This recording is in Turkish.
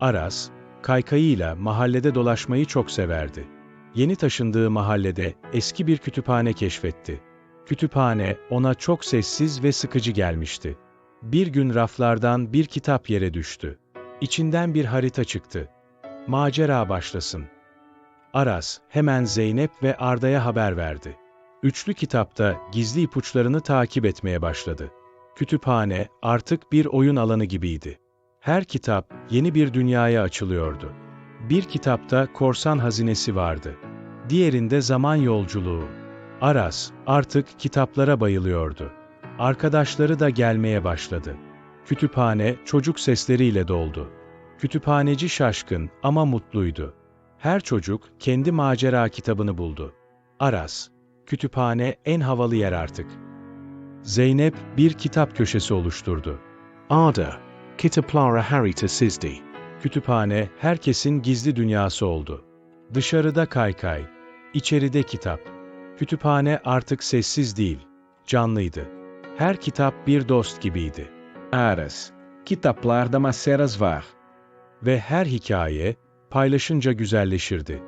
Aras, kaykayıyla mahallede dolaşmayı çok severdi. Yeni taşındığı mahallede eski bir kütüphane keşfetti. Kütüphane ona çok sessiz ve sıkıcı gelmişti. Bir gün raflardan bir kitap yere düştü. İçinden bir harita çıktı. Macera başlasın. Aras hemen Zeynep ve Arda'ya haber verdi. Üçlü kitapta gizli ipuçlarını takip etmeye başladı. Kütüphane artık bir oyun alanı gibiydi. Her kitap yeni bir dünyaya açılıyordu. Bir kitapta korsan hazinesi vardı. Diğerinde zaman yolculuğu. Aras artık kitaplara bayılıyordu. Arkadaşları da gelmeye başladı. Kütüphane çocuk sesleriyle doldu. Kütüphaneci şaşkın ama mutluydu. Her çocuk kendi macera kitabını buldu. Aras, kütüphane en havalı yer artık. Zeynep bir kitap köşesi oluşturdu. Arda, kitaplara harita sizdi. Kütüphane herkesin gizli dünyası oldu. Dışarıda kaykay, içeride kitap. Kütüphane artık sessiz değil, canlıydı. Her kitap bir dost gibiydi. Aras, kitaplarda maceras var. Ve her hikaye paylaşınca güzelleşirdi.